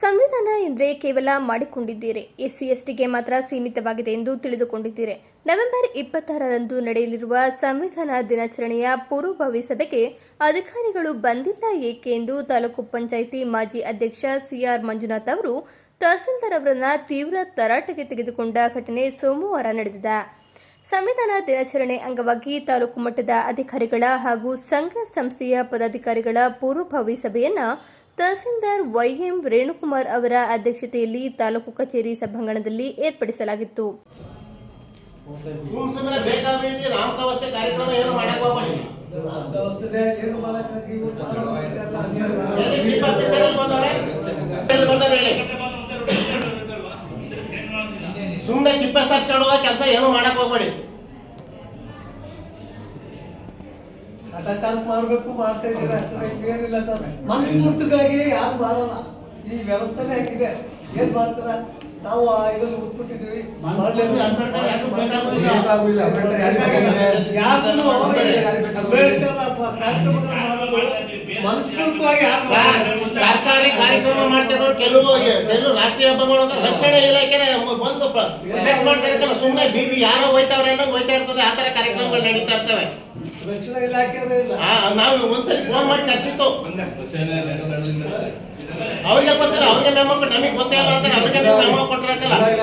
ಸಂವಿಧಾನ ಎಂದರೆ ಕೇವಲ ಮಾಡಿಕೊಂಡಿದ್ದೀರಿ. ಎಸ್ಸಿ, ಎಸ್ಟಿಗೆ ಮಾತ್ರ ಸೀಮಿತವಾಗಿದೆ ಎಂದು ತಿಳಿದುಕೊಂಡಿದ್ದೀರಿ. ನವೆಂಬರ್ ಇಪ್ಪತ್ತಾರರಂದು ನಡೆಯಲಿರುವ ಸಂವಿಧಾನ ದಿನಾಚರಣೆಯ ಪೂರ್ವಭಾವಿ ಸಭೆಗೆ ಅಧಿಕಾರಿಗಳು ಬಂದಿಲ್ಲ ಏಕೆ ಎಂದು ತಾಲೂಕು ಪಂಚಾಯಿತಿ ಮಾಜಿ ಅಧ್ಯಕ್ಷ ಸಿಆರ್ ಮಂಜುನಾಥ್ ಅವರು ತಹಸೀಲ್ದಾರ್ ಅವರನ್ನ ತೀವ್ರ ತರಾಟೆಗೆ ತೆಗೆದುಕೊಂಡ ಘಟನೆ ಸೋಮವಾರ ನಡೆದಿದೆ. ಸಂವಿಧಾನ ದಿನಾಚರಣೆ ಅಂಗವಾಗಿ ತಾಲೂಕು ಮಟ್ಟದ ಅಧಿಕಾರಿಗಳ ಹಾಗೂ ಸಂಘ ಸಂಸ್ಥೆಯ ಪದಾಧಿಕಾರಿಗಳ ಪೂರ್ವಭಾವಿ ಸಭೆಯನ್ನ ತಹಸೀಲ್ದಾರ್ ವೈಎಂ ರೇಣುಕುಮಾರ್ ಅವರ ಅಧ್ಯಕ್ಷತೆಯಲ್ಲಿ ತಾಲೂಕು ಕಚೇರಿ ಸಭಾಂಗಣದಲ್ಲಿ ಏರ್ಪಡಿಸಲಾಗಿತ್ತು. ಸುಮ್ ಸುಮ್ಮನೆ ಕಿಪ್ಪೆ ನಾಮಕಾವಸ್ಥೆ ಕೆಲಸ ಏನು ಮಾಡಕ್ ಹೋಗ್ಬೇಡಿ. ಅಟಚಾರ್ಜ್ ಮಾಡ್ಬೇಕು ಮಾಡ್ತಾ ಇದ್ದೀರಾ ಅಷ್ಟೇ ಏನಿಲ್ಲ ಸರ್ ಮನಸ್ಫೂರ್ತಿಗಾಗಿ ಯಾರು ಮಾಡಲ್ಲ. ಈ ವ್ಯವಸ್ಥೆನೇ ಹಾಕಿದೆ ಏನ್ ಮಾಡ್ತಾರ? ನಾವು ಇದರಲ್ಲಿ ಸರ್, ಸರ್ಕಾರಿ ಕಾರ್ಯಕ್ರಮ ಮಾಡ್ತಿರೋರು ಕೆಲವು ಕೆಲವು ರಾಷ್ಟ್ರೀಯ ಹಬ್ಬಗಳು ರಕ್ಷಣೆ ಇಲಾಖೆ ಬಂದು ಮಾಡ್ತಾ ಇರ್ತಾರೆ ಸುಮ್ಮನೆ ಬೀದಿ ಯಾರೋ ಹೋಯ್ತಾವ್ರೆ ಹೋಯ್ತಾ ಇರ್ತದೆ. ಆ ತರ ಕಾರ್ಯಕ್ರಮಗಳು ನಡೀತಾ ಇರ್ತವೆ ರಕ್ಷಣಾ ಇಲಾಖೆ ಇಲ್ಲ. ಆ, ನಾವು ಒಂದ್ಸರಿ ಫೋನ್ ಮಾಡಿ ಕರ್ಸಿತ್ತು. ಅವ್ರಿಗೆ ಗೊತ್ತಿಲ್ಲ ಅವ್ರಿಗೆ ಮೆಮೋ ನಮಗೆ ಗೊತ್ತೇ ಇಲ್ಲ ಅಂತಾರೆ ಅವ್ರಿಗೆ ಮೆಮೋ ಕೊಟ್ಟಿರಕ್ಕಲ್ಲ